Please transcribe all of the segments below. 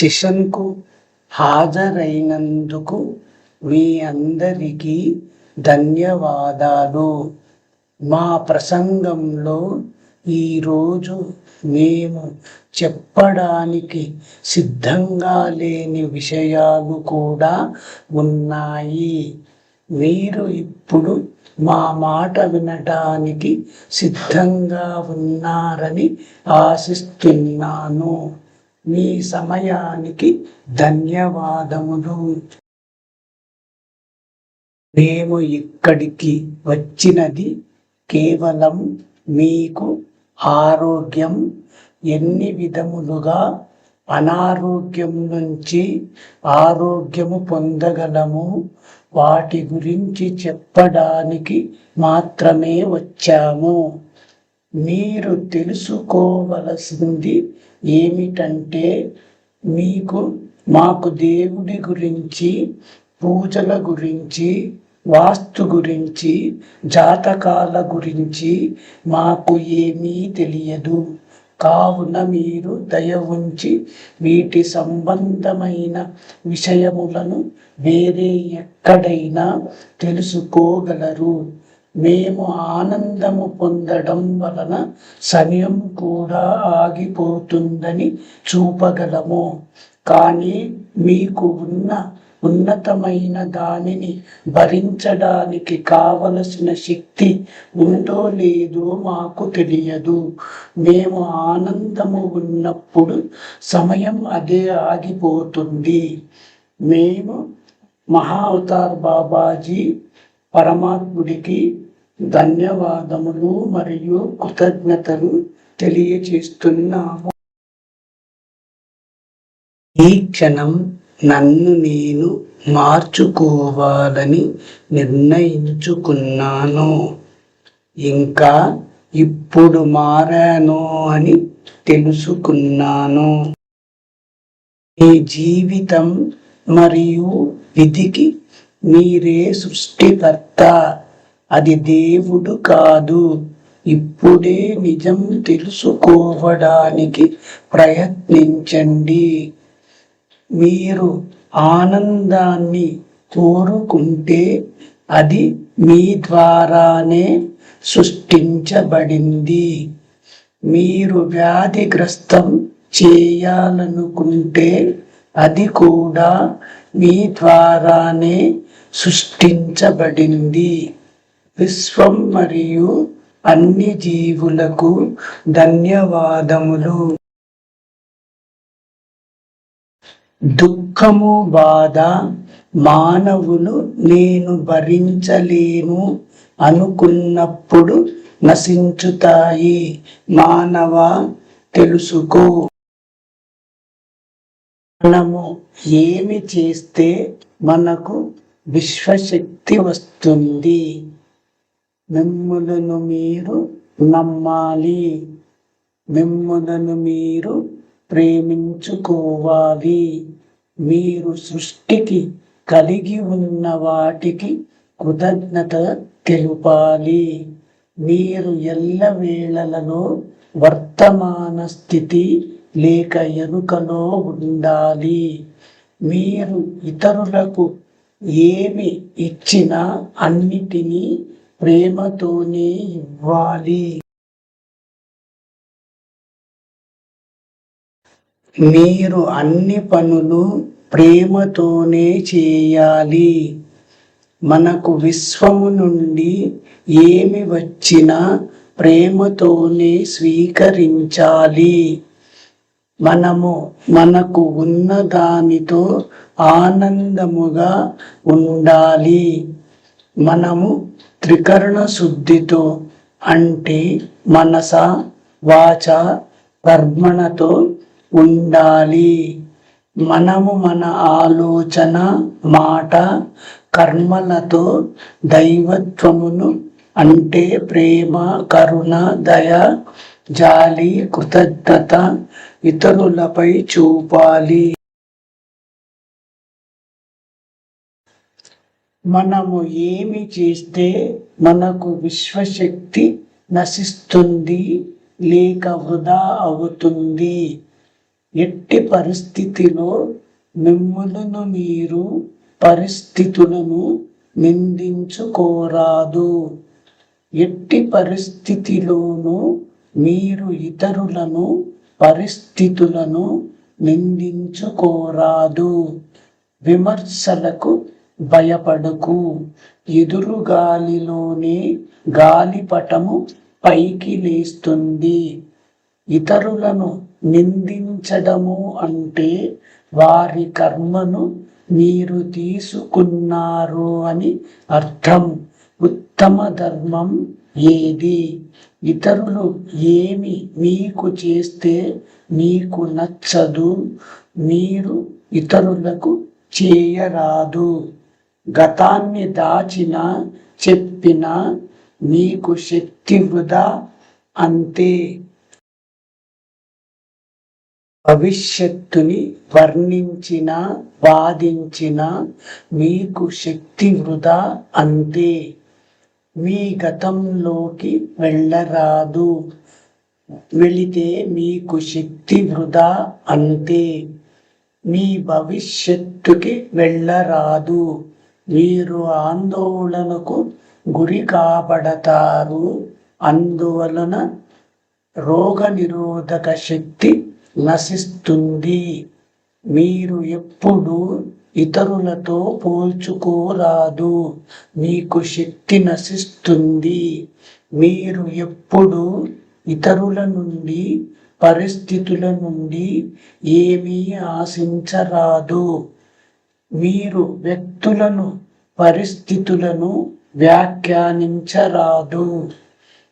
సెషన్కు హాజరైనందుకు మీ అందరికీ ధన్యవాదాలు. మా ప్రసంగంలో ఈరోజు మేము చెప్పడానికి సిద్ధంగా లేని విషయాలు కూడా ఉన్నాయి. మీరు ఇప్పుడు మా మాట వినటానికి సిద్ధంగా ఉన్నారని ఆశిస్తున్నాను. మీ సమయానికి ధన్యవాదములు. మేము ఇక్కడికి వచ్చినది కేవలం మీకు ఆరోగ్యం. ఎన్ని విధములుగా అనారోగ్యం నుంచి ఆరోగ్యము పొందగలము. వాటి గురించి చెప్పడానికి మాత్రమే వచ్చాము. మీరు తెలుసుకోవలసింది ఏమిటంటే మీకు మాకు దేవుడి గురించి పూజల గురించి వాస్తు గురించి జాతకాల గురించి మాకు ఏమీ తెలియదు. కావున మీరు దయ ఉంచి వీటి సంబంధమైన విషయములను వేరే ఎక్కడైనా తెలుసుకోగలరు. మేము ఆనందము పొందడం వలన సమయం కూడా ఆగిపోతుందని చూపగలము. కానీ మీకు ఉన్న ఉన్నతమైన దానిని భరించడానికి కావలసిన శక్తి ఉందో లేదో మాకు తెలియదు. మేము ఆనందము ఉన్నప్పుడు సమయం అదే ఆగిపోతుంది. మేము మహా అవతార్ బాబాజీ పరమాత్ముడికి ధన్యవాదములు మరియు కృతజ్ఞతలు తెలియచేస్తున్నాము ఈ క్షణం నన్ను నేను మార్చుకోవాలని నిర్ణయించుకున్నాను. ఇంకా ఇప్పుడు మారాను అని తెలుసుకున్నాను. మీ జీవితం మరియు విధికి మీరే సృష్టికర్త. అది దేవుడు కాదు. ఇప్పుడే నిజం తెలుసుకోవడానికి ప్రయత్నించండి. మీరు ఆనందాన్ని కోరుకుంటే అది మీ ద్వారానే సృష్టించబడింది. మీరు వ్యాధిగ్రస్తం చేయాలనుకుంటే అది కూడా మీ ద్వారానే సృష్టించబడింది. విశ్వం మరియు అన్ని జీవులకు ధన్యవాదములు. దుఃఖము బాధ మానవులు నేను భరించలేను అనుకున్నప్పుడు నశించుతాయి. మానవ తెలుసుకో. మనము ఏమి చేస్తే మనకు విశ్వశక్తి వస్తుంది. మిమ్ములను మీరు నమ్మాలి. మిమ్ములను మీరు ప్రేమించుకోవాలి. మీరు సృష్టికి కలిగి ఉన్న వాటికి కృతజ్ఞత తెలుపాలి. మీరు ఎల్లవేళలలో వర్తమాన స్థితి లేక ఎరుకలో ఉండాలి. మీరు ఇతరులకు ఏమి ఇచ్చినా అన్నిటినీ ప్రేమతోనే ఇవ్వాలి. మీరు అన్ని పనులు ప్రేమతోనే చేయాలి. మనకు విశ్వము నుండి ఏమి వచ్చినా ప్రేమతోనే స్వీకరించాలి. మనము మనకు ఉన్న దానితో ఆనందముగా ఉండాలి. మనము త్రికరణ శుద్ధితో అంటే మనస వాచ కర్మణతో ఉండాలి. మనము మన ఆలోచన మాట కర్మలతో దైవత్వమును అంటే ప్రేమ కరుణ దయ జాలి కృతజ్ఞత ఇతరులపై చూపాలి. మనము ఏమి చేస్తే మనకు విశ్వశక్తి నశిస్తుంది లేక వృధా అవుతుంది? ఎట్టి పరిస్థితిలో మిమ్ములను మీరు పరిస్థితులను నిందించుకోరాదు. ఎట్టి పరిస్థితిలోనూ మీరు ఇతరులను పరిస్థితులను నిందించుకోరాదు. విమర్శలకు భయపడకు. ఎదురు గాలిలోనే గాలిపటము పైకి లేస్తుంది. ఇతరులను నిందించడము అంటే వారి కర్మను మీరు తీసుకున్నారు అని అర్థం. ఉత్తమ ధర్మం ఏది? ఇతరులు ఏమి మీకు చేస్తే మీకు నచ్చదు. మీరు ఇతరులకు చేయరాదు. గతాన్ని దాచిన చెప్పిన మీకు శక్తి వృధా అంతే. భవిష్యత్తుని వర్ణించిన వాదించిన మీకు శక్తి వృధా అంతే. మీ గతంలోకి వెళ్ళరాదు. వెళితే మీకు శక్తి వృధా అంతే. మీ భవిష్యత్తుకి వెళ్ళరాదు. మీరు ఆందోళనకు గురి కాబడతారు. అందువలన రోగ నిరోధక శక్తి నశిస్తుంది. మీరు ఎప్పుడు ఇతరులతో పోల్చుకోరాదు. మీకు శక్తి నశిస్తుంది. మీరు ఎప్పుడు ఇతరుల నుండి పరిస్థితుల నుండి ఏమీ ఆశించరాదు. మీరు వ్యక్తులను పరిస్థితులను వ్యాఖ్యానించరాదు.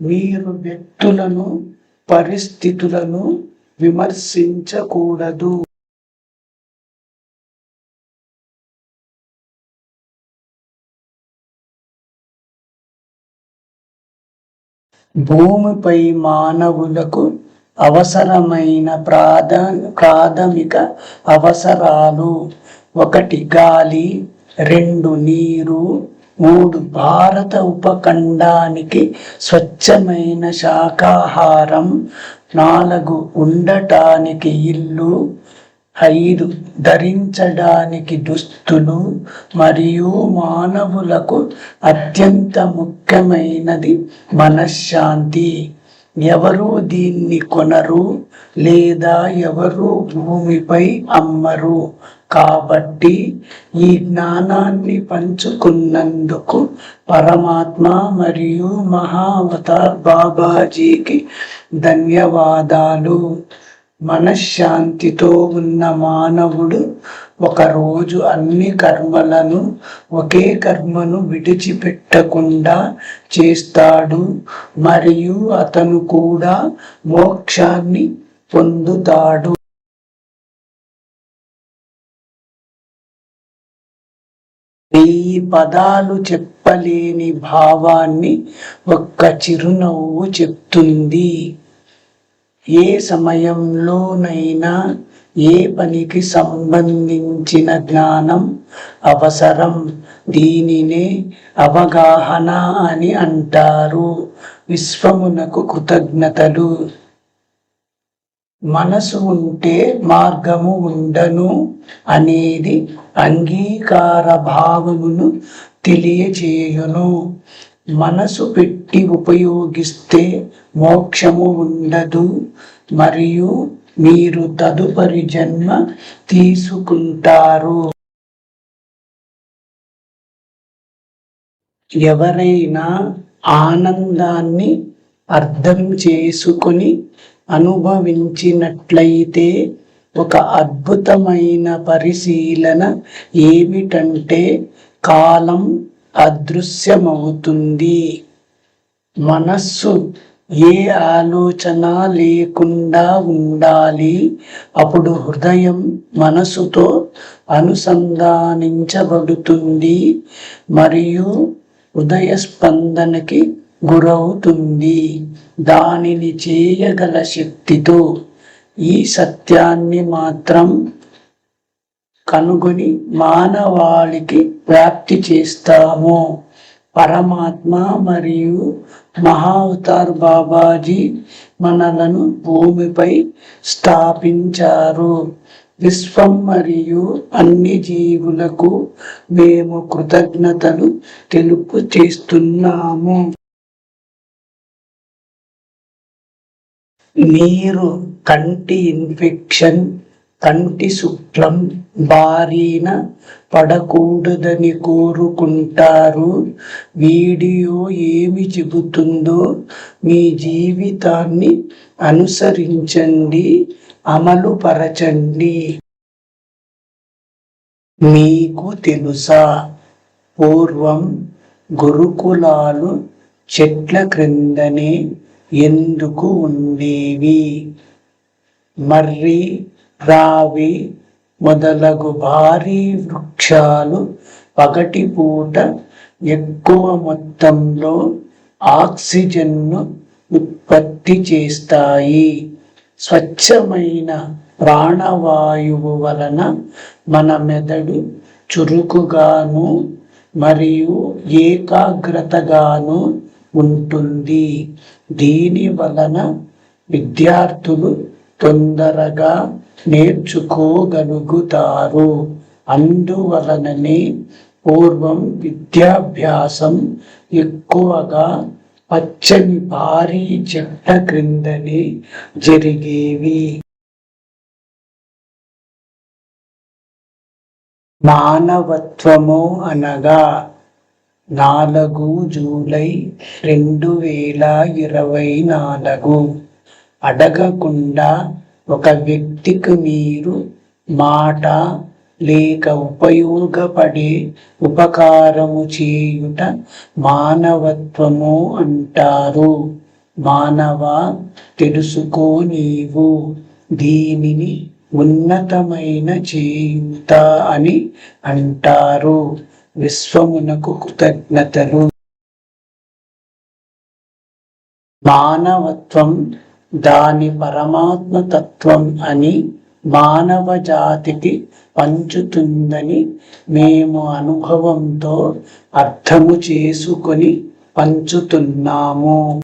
మీరు వ్యక్తులను పరిస్థితులను విమర్శించకూడదు. భూమిపై మానవులకు అవసరమైన ప్రాధా ప్రాథమిక అవసరాలు ఒకటి గాలి రెండు నీరు మూడు భారత ఉపఖండానికి స్వచ్ఛమైన శాకాహారం నాలుగు ఉండటానికి ఇల్లు ఐదు ధరించడానికి దుస్తులు మరియు మానవులకు అత్యంత ముఖ్యమైనది మనశ్శాంతి. ఎవరు దీన్ని కొనరు లేదా ఎవరు భూమిపై అమ్మరు? కాబట్టి ఈ జ్ఞానాన్ని పంచుకున్నందుకు పరమాత్మ మరియు మహావతార్ బాబాజీకి ధన్యవాదాలు. మనశ్శాంతితో ఉన్న మానవుడు ఒకరోజు అన్ని కర్మలను ఒకే కర్మను విడిచిపెట్టకుండా చేస్తాడు. మరియు అతను కూడా మోక్షాన్ని పొందుతాడు. పదాలు చెప్పలేని భావాన్ని ఒక్క చిరునవ్వు చెప్తుంది. ఏ సమయంలోనైనా ఏ పనికి సంబంధించిన జ్ఞానం అవసరం. దీనినే అవగాహన అని అంటారు. విశ్వమునకు కృతజ్ఞతలు. మనసు ఉంటే మార్గము ఉండను అనేది అంగీకార భావమును తెలియచేయును. మనసు పెట్టి ఉపయోగిస్తే మోక్షము ఉండదు. మరియు మీరు తదుపరి జన్మ తీసుకుంటారు. ఎవరైనా ఆనందాన్ని అర్థం చేసుకొని అనుభవించినట్లయితే ఒక అద్భుతమైన పరిశీలన ఏమిటంటే కాలం అదృశ్యమవుతుంది. మనస్సు ఏ ఆలోచన లేకుండా ఉండాలి. అప్పుడు హృదయం మనసుతో అనుసంధానించబడుతుంది మరియు హృదయ స్పందనకి గురవుతుంది. దానిని చేయగల శక్తితో ఈ సత్యాన్ని మాత్రం కనుగొని మానవాళికి వ్యాప్తి చేస్తాము. పరమాత్మ మరియు మహావతార్ బాబాజీ మనలను భూమిపై స్థాపించారు. విశ్వం మరియు అన్ని జీవులకు మేము కృతజ్ఞతలు తెలుపు చేస్తున్నాము మీరు కంటి ఇన్ఫెక్షన్ కంటి శుక్లం బారిన పడకూడదని కోరుకుంటారు. వీడియో ఏమి చెబుతుందో మీ జీవితాన్ని అనుసరించండి అమలు పరచండి మీకు తెలుసా పూర్వం గురుకులాలు చెట్ల క్రిందనే ఎందుకు ఉండేవి? మర్రి రావి మొదలగు భారీ వృక్షాలు పగటిపూట ఎక్కువ మొత్తంలో ఆక్సిజన్ను ఉత్పత్తి చేస్తాయి. స్వచ్ఛమైన ప్రాణవాయువు వలన మన మెదడు చురుకుగాను మరియు ఏకాగ్రతగాను ఉంటుంది. దీని వలన విద్యార్థులు తొందరగా నేర్చుకోగలుగుతారు. అందువలననే పూర్వం విద్యాభ్యాసం ఎక్కువగా పచ్చని భారీ చెట్ల క్రిందనే జరిగేవి. మానవత్వము అనగా నాలుగు జూలై రెండు వేల ఇరవై నాలుగు. అడగకుండా ఒక వ్యక్తికి మీరు మాట లేక ఉపయోగపడే ఉపకారము చేయుట మానవత్వము అంటారు. మానవ తెలుసుకో నీవు. దీనిని ఉన్నతమైన చేయుత అని అంటారు. విశ్వమునకు కృతజ్ఞతలు. మానవత్వం దాని పరమాత్మ తత్వం అని మానవ జాతికి పంచుతుందని మేము అనుభవంతో అర్థము చేసుకొని పంచుతున్నాము.